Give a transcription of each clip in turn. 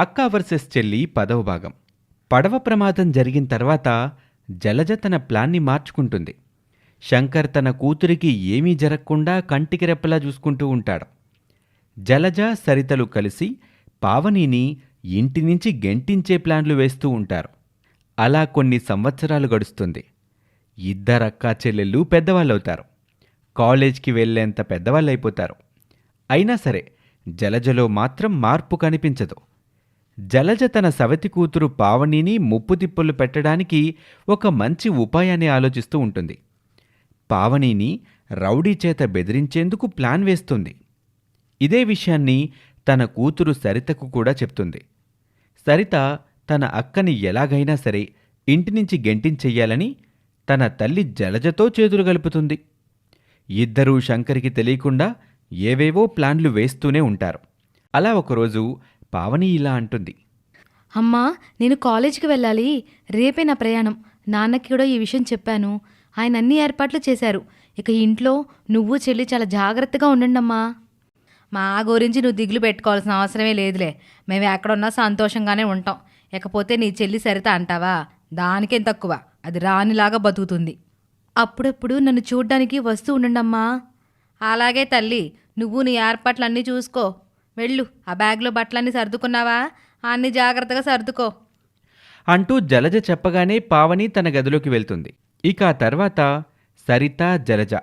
అక్క వర్సెస్ చెల్లి పదవ భాగం. పడవ ప్రమాదం జరిగిన తర్వాత జలజ తన ప్లాన్ని మార్చుకుంటుంది. శంకర్ తన కూతురికి ఏమీ జరగకుండా కంటికి రెప్పలా చూసుకుంటూ ఉంటాడు. జలజ సరితలు కలిసి పావనిని ఇంటి నుంచి గెంటించే ప్లాన్లు వేస్తూ ఉంటారు. అలా కొన్ని సంవత్సరాలు గడుస్తుంది. ఇద్దరక్కా చెల్లెళ్ళు పెద్దవాళ్ళవుతారు. కాలేజ్కి వెళ్ళేంత పెద్దవాళ్ళైపోతారు. అయినా సరే జలజలో మాత్రం మార్పు కనిపించదు. జలజ తన సవతి కూతురు పావనిని ముప్పుతిప్పులు పెట్టడానికి ఒక మంచి ఉపాయాన్ని ఆలోచిస్తూ ఉంటుంది. పావనిని రౌడీ చేత బెదిరించేందుకు ప్లాన్ వేస్తుంది. ఇదే విషయాన్ని తన కూతురు సరితకు కూడా చెప్తుంది. సరిత తన అక్కని ఎలాగైనా సరే ఇంటి నుంచి గెంటించెయ్యాలని తన తల్లి జలజతో చేతులు కలుపుతుంది. ఇద్దరూ శంకర్కి తెలియకుండా ఏవేవో ప్లాన్లు వేస్తూనే ఉంటారు. అలా ఒకరోజు పావని ఇలా అంటుంది. అమ్మా నేను కాలేజీకి వెళ్ళాలి. రేపే నా ప్రయాణం. నాన్నకి కూడా ఈ విషయం చెప్పాను. ఆయన అన్ని ఏర్పాట్లు చేశారు. ఇక ఇంట్లో నువ్వు చెల్లి చాలా జాగ్రత్తగా ఉండండమ్మా మా గురించి నువ్వు దిగులు పెట్టుకోవాల్సిన అవసరమే లేదులే. మేము ఎక్కడున్నా సంతోషంగానే ఉంటాం. ఇకపోతే నీ చెల్లి సరిత అంటావా? దానికేం తక్కువ. అది రానిలాగా బతుకుతుంది. అప్పుడప్పుడు నన్ను చూడ్డానికి వస్తూ ఉండండమ్మా అలాగే తల్లి నువ్వు నీ ఏర్పాట్లు అన్నీ చూసుకో. వెళ్ళు ఆ బ్యాగ్లో బట్టలన్నీ సర్దుకున్నావా? అన్ని జాగ్రత్తగా సర్దుకో. అంటూ జలజ చెప్పగానే పావని తన గదిలోకి వెళ్తుంది. ఇక ఆ తర్వాత సరిత జలజ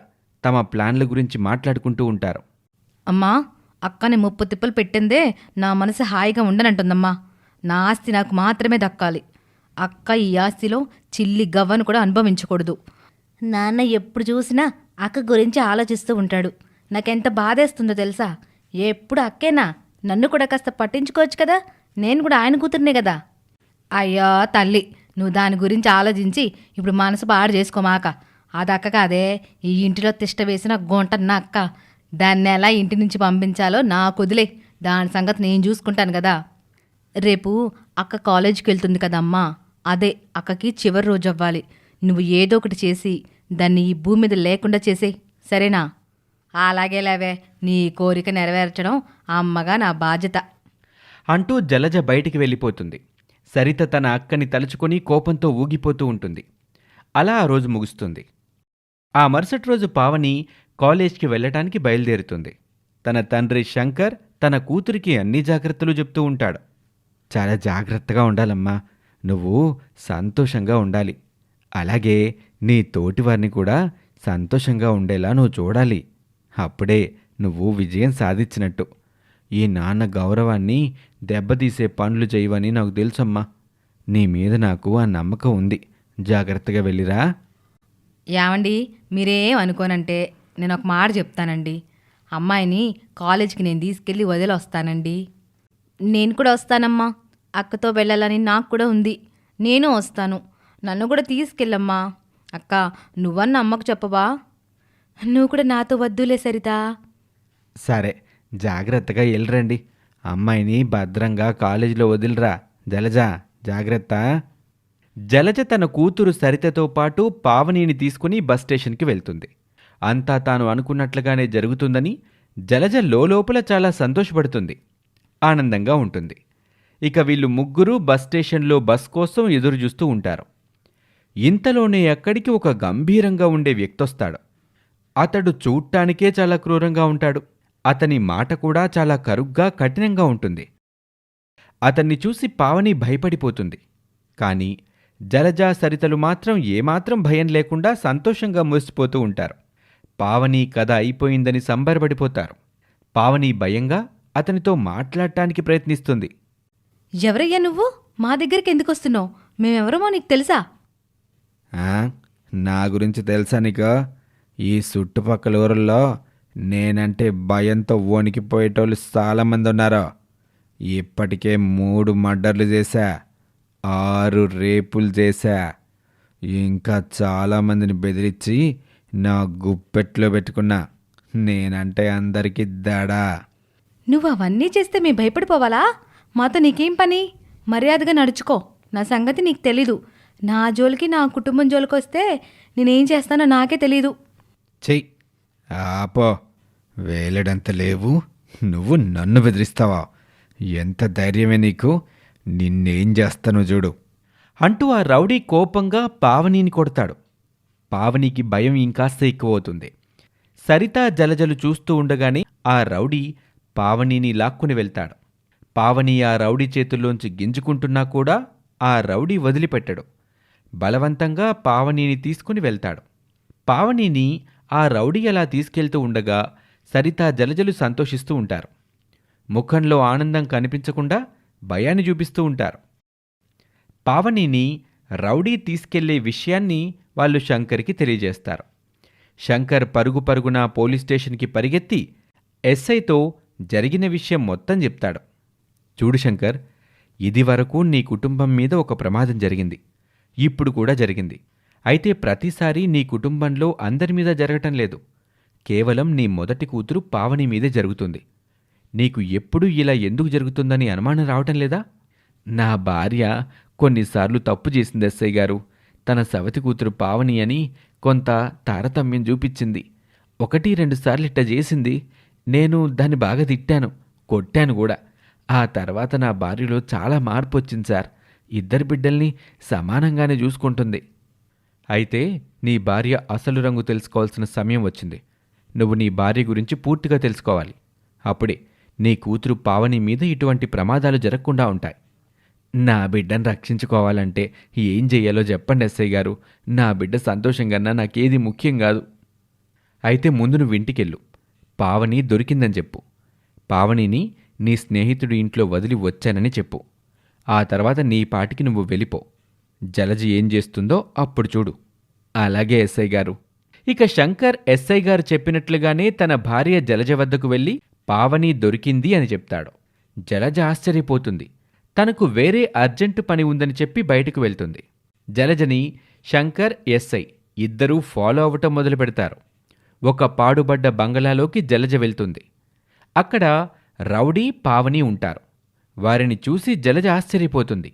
తమ ప్లాన్ల గురించి మాట్లాడుకుంటూ ఉంటారు. అమ్మా అక్కని ముప్పు తిప్పలు పెట్టిందే నా మనసు హాయిగా ఉండనంటుందమ్మా. నా ఆస్తి నాకు మాత్రమే దక్కాలి. అక్క ఈ ఆస్తిలో చిల్లి గవ్వను కూడా అనుభవించకూడదు. నాన్న ఎప్పుడు చూసినా అక్క గురించి ఆలోచిస్తూ ఉంటాడు. నాకెంత బాధేస్తుందో తెలుసా? ఎప్పుడు అక్కేనా? నన్ను కూడా కాస్త పట్టించుకోవచ్చు కదా? నేను కూడా ఆయన కూతురునే కదా? అయ్యో తల్లి నువ్వు దాని గురించి ఆలోచించి ఇప్పుడు మనసు పాడు చేసుకోమాక అది కాదే ఈ ఇంటిలో తిష్ట వేసిన గుంట నా అక్క దాన్ని ఎలా ఇంటి నుంచి పంపించాలో నాకు వదిలే. దాని సంగతి నేను చూసుకుంటాను కదా. రేపు అక్క కాలేజీకి వెళ్తుంది కదమ్మా. అదే అక్కకి చివరి రోజు అవ్వాలి. నువ్వు ఏదో ఒకటి చేసి దాన్ని ఈ భూమి మీద లేకుండా చేసే సరేనా? అలాగే లేవే నీ కోరిక నెరవేర్చడం అమ్మగా నా బాధ్యత. అంటూ జలజ బయటికి వెళ్ళిపోతుంది. సరిత తన అక్కని తలుచుకొని కోపంతో ఊగిపోతూ ఉంటుంది. అలా ఆ రోజు ముగుస్తుంది. ఆ మరుసటి రోజు పావని కాలేజ్కి వెళ్ళటానికి బయలుదేరుతుంది. తన తండ్రి శంకర్ తన కూతురికి అన్ని జాగ్రత్తలు చెప్తూ ఉంటాడు. చాలా జాగ్రత్తగా ఉండాలమ్మా. నువ్వు సంతోషంగా ఉండాలి. అలాగే నీ తోటివారిని కూడా సంతోషంగా ఉండేలా నువ్వు చూడాలి. అప్పుడే నువ్వు విజయం సాధించినట్టు. ఈ నాన్న గౌరవాన్ని దెబ్బతీసే పనులు చేయవని నాకు తెలుసమ్మా. నీ మీద నాకు ఆ నమ్మకం ఉంది. జాగ్రత్తగా వెళ్ళిరా. యావండి మీరేం అనుకోనంటే నేను ఒక మాట చెప్తానండి. అమ్మాయిని కాలేజీకి నేను తీసుకెళ్ళి వదిలి వస్తానండి నేను కూడా వస్తానమ్మా. అక్కతో వెళ్ళాలని నాకు కూడా ఉంది. నేను వస్తాను. నన్ను కూడా తీసుకెళ్ళమ్మా. అక్క నువ్వన్న అమ్మకు చెప్పవా? నువ్వు కూడా నాతో వద్దులే సరితా. సరే జాగ్రత్తగా వెళ్ళరండి అమ్మాయిని భద్రంగా కాలేజీలో వదిలిరా. జలజ జాగ్రత్త. జలజ తన కూతురు సరితతో పాటు పావనిని తీసుకుని బస్ స్టేషన్కి వెళ్తుంది. అంతా తాను అనుకున్నట్లుగానే జరుగుతుందని జలజ లోపల చాలా సంతోషపడుతుంది. ఆనందంగా ఉంటుంది. ఇక వీళ్ళు ముగ్గురు బస్ స్టేషన్లో బస్ కోసం ఎదురు చూస్తూ ఉంటారు. ఇంతలోనే అక్కడికి ఒక గంభీరంగా ఉండే వ్యక్తొస్తాడు. అతడు చూడటానికే చాలా క్రూరంగా ఉంటాడు. అతని మాట కూడా చాలా కరుగ్గా కఠినంగా ఉంటుంది. అతన్ని చూసి పావని భయపడిపోతుంది. కాని జలజా సరితలు మాత్రం ఏమాత్రం భయం లేకుండా సంతోషంగా మురిసిపోతూ ఉంటారు. పావని కథ అయిపోయిందని సంబరపడిపోతారు. పావని భయంగా అతనితో మాట్లాడటానికి ప్రయత్నిస్తుంది. ఎవరయ్యా నువ్వు? మా దగ్గరికి ఎందుకు వస్తున్నావు? మేమెవరమో నీకు తెలుసా? ఆ, నా గురించి తెలుసా నీకు? ఈ చుట్టుపక్కల ఊరల్లో నేనంటే భయంతో వణికిపోయేటోళ్ళు చాలామంది ఉన్నారు. ఇప్పటికే మూడు మర్డర్లు చేశా ఆరు రేపులు చేశా. ఇంకా చాలామందిని బెదిరించి నా గుప్పెట్లో పెట్టుకున్నా. నేనంటే అందరికీ దడా. నువ్వు అవన్నీ చేస్తే మేము భయపడిపోవాలా? మాతో నీకేం పని? మర్యాదగా నడుచుకో. నా సంగతి నీకు తెలీదు. నా జోలికి నా కుటుంబం జోలికి వస్తే నేనేం చేస్తానో నాకే తెలీదు. చెయ్యి. ఆపో. వేలడంత లేవు. నువ్వు నన్ను బెదిరిస్తావా? ఎంత ధైర్యమే నీకు? నిన్నేం చేస్తానో చూడు. అంటూ ఆ రౌడీ కోపంగా పావనీని కొడతాడు. పావనికి భయం ఇంకాస్త ఎక్కువవుతుంది. సరిత జలజలు చూస్తూ ఉండగానే ఆ రౌడీ పావనీని లాక్కుని వెళ్తాడు. పావని ఆ రౌడీ చేతుల్లోంచి గింజుకుంటున్నా కూడా ఆ రౌడీ వదిలిపెట్టడు. బలవంతంగా పావనీని తీసుకుని వెళ్తాడు. పావనిని ఆ రౌడీ అలా తీసుకెళ్తూ ఉండగా సరిత జలజలు సంతోషిస్తూ ఉంటారు. ముఖంలో ఆనందం కనిపించకుండా భయాన్ని చూపిస్తూ ఉంటారు. పావనిని రౌడీ తీసుకెళ్ళే విషయాన్ని వాళ్ళు శంకర్కి తెలియజేస్తారు. శంకర్ పరుగు పరుగున పోలీస్ స్టేషన్కి పరిగెత్తి ఎస్ఐతో జరిగిన విషయం మొత్తం చెప్తాడు. చూడు శంకర్ ఇది వరకు నీ కుటుంబం మీద ఒక ప్రమాదం జరిగింది. ఇప్పుడు కూడా జరిగింది. అయితే ప్రతిసారి నీ కుటుంబంలో అందరి మీద జరగటం లేదు. కేవలం నీ మొదటి కూతురు పావని మీదే జరుగుతుంది. నీకు ఎప్పుడు ఇలా ఎందుకు జరుగుతుందని అనుమానం రావటం లేదా? నా భార్య కొన్నిసార్లు తప్పు చేసింది ఎస్ఐ గారు. తన సవతి కూతురు పావని అని కొంత తారతమ్యం చూపించింది. ఒకటి రెండు సార్లు ఇట్ట చేసింది. నేను దాన్ని బాగా తిట్టాను కొట్టాను కూడా. ఆ తర్వాత నా భార్యలో చాలా మార్పు వచ్చింది సార్. ఇద్దరు బిడ్డల్ని సమానంగానే చూసుకుంటుంది. అయితే నీ భార్య అసలు రంగు తెలుసుకోవాల్సిన సమయం వచ్చింది. నువ్వు నీ భార్య గురించి పూర్తిగా తెలుసుకోవాలి. అప్పుడే నీ కూతురు పావని మీద ఇటువంటి ప్రమాదాలు జరగకుండా ఉంటాయి. నా బిడ్డను రక్షించుకోవాలంటే ఏం చెయ్యాలో చెప్పండి ఎస్ఐ గారు. నా బిడ్డ సంతోషంగా నాకేది ముఖ్యం కాదు. అయితే ముందు నువ్వు ఇంటికెళ్ళు. పావని దొరికిందని చెప్పు. పావనిని నీ స్నేహితుడి ఇంట్లో వదిలి వచ్చానని చెప్పు. ఆ తర్వాత నీ పాటికి నువ్వు వెళ్ళిపో. జలజ ఏం చేస్తుందో అప్పుడు చూడు. అలాగే ఎస్ఐ గారు. ఇక శంకర్ ఎస్ఐ గారు చెప్పినట్లుగానే తన భార్య జలజ వద్దకు వెళ్ళి పావని దొరికింది అని చెప్తాడు. జలజ ఆశ్చర్యపోతుంది. తనకు వేరే అర్జెంటు పని ఉందని చెప్పి బయటకు వెళ్తుంది. జలజని శంకర్ ఎస్ఐ ఇద్దరూ ఫాలో అవటం మొదలు పెడతారు. ఒక పాడుబడ్డ బంగళాలోకి జలజ వెళ్తుంది. అక్కడ రౌడీ పావని ఉంటారు. వారిని చూసి జలజ ఆశ్చర్యపోతుంది.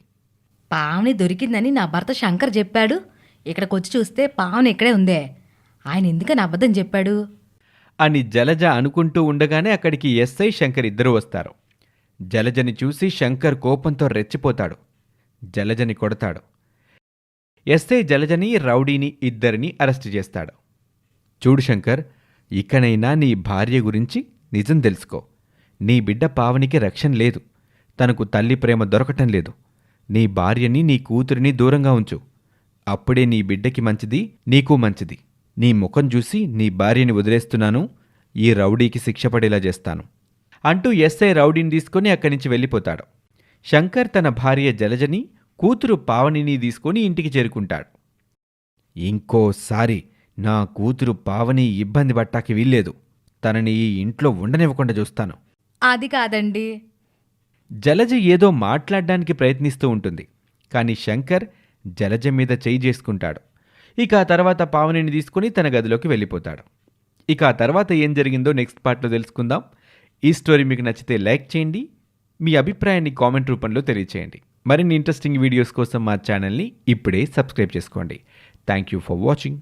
పావని దొరికిందని నా భర్త శంకర్ చెప్పాడు. ఇక్కడికి వచ్చి చూస్తే పావని ఇక్కడే ఉందే. ఆయన ఎందుకని అబద్ధం చెప్పాడు? అని జలజ అనుకుంటూ ఉండగానే అక్కడికి ఎస్ఐ శంకర్ ఇద్దరూ వస్తారు. జలజని చూసి శంకర్ కోపంతో రెచ్చిపోతాడు. జలజని కొడతాడు. ఎస్ఐ జలజని రౌడీని ఇద్దరిని అరెస్ట్ చేస్తాడు. చూడు శంకర్ ఇకనైనా నీ భార్య గురించి నిజం తెలుసుకో. నీ బిడ్డ పావనికి రక్షణ లేదు. తనకు తల్లి ప్రేమ దొరకటం లేదు. నీ భార్యని నీ కూతురిని దూరంగా ఉంచు. అప్పుడే నీ బిడ్డకి మంచిది నీకు మంచిది. నీ ముఖం చూసి నీ భార్యని వదిలేస్తున్నాను ఈ రౌడీకి శిక్ష పడేలా చేస్తాను. అంటూ ఎస్ఐ రౌడీని తీసుకొని అక్కడి నుంచి వెళ్ళిపోతాడు. శంకర్ తన భార్య జలజని కూతురు పావనిని తీసుకొని ఇంటికి చేరుకుంటాడు. ఇంకోసారి నా కూతురు పావని ఇబ్బంది పట్టాకి వీల్లేదు. తనని ఈ ఇంట్లో ఉండనివ్వకుండా చూస్తాను. అది కాదండి. జలజ ఏదో మాట్లాడడానికి ప్రయత్నిస్తూ ఉంటుంది. కానీ శంకర్ జలజ మీద చేయి చేసుకుంటాడు. ఇక ఆ తర్వాత పావనిని తీసుకుని తన గదిలోకి వెళ్ళిపోతాడు. ఇక ఆ తర్వాత ఏం జరిగిందో నెక్స్ట్ పార్ట్లో తెలుసుకుందాం. ఈ స్టోరీ మీకు నచ్చితే లైక్ చేయండి. మీ అభిప్రాయాన్ని కామెంట్ రూపంలో తెలియచేయండి. మరిన్ని ఇంట్రెస్టింగ్ వీడియోస్ కోసం మా ఛానల్ని ఇప్పుడే సబ్స్క్రైబ్ చేసుకోండి. Thank you for watching.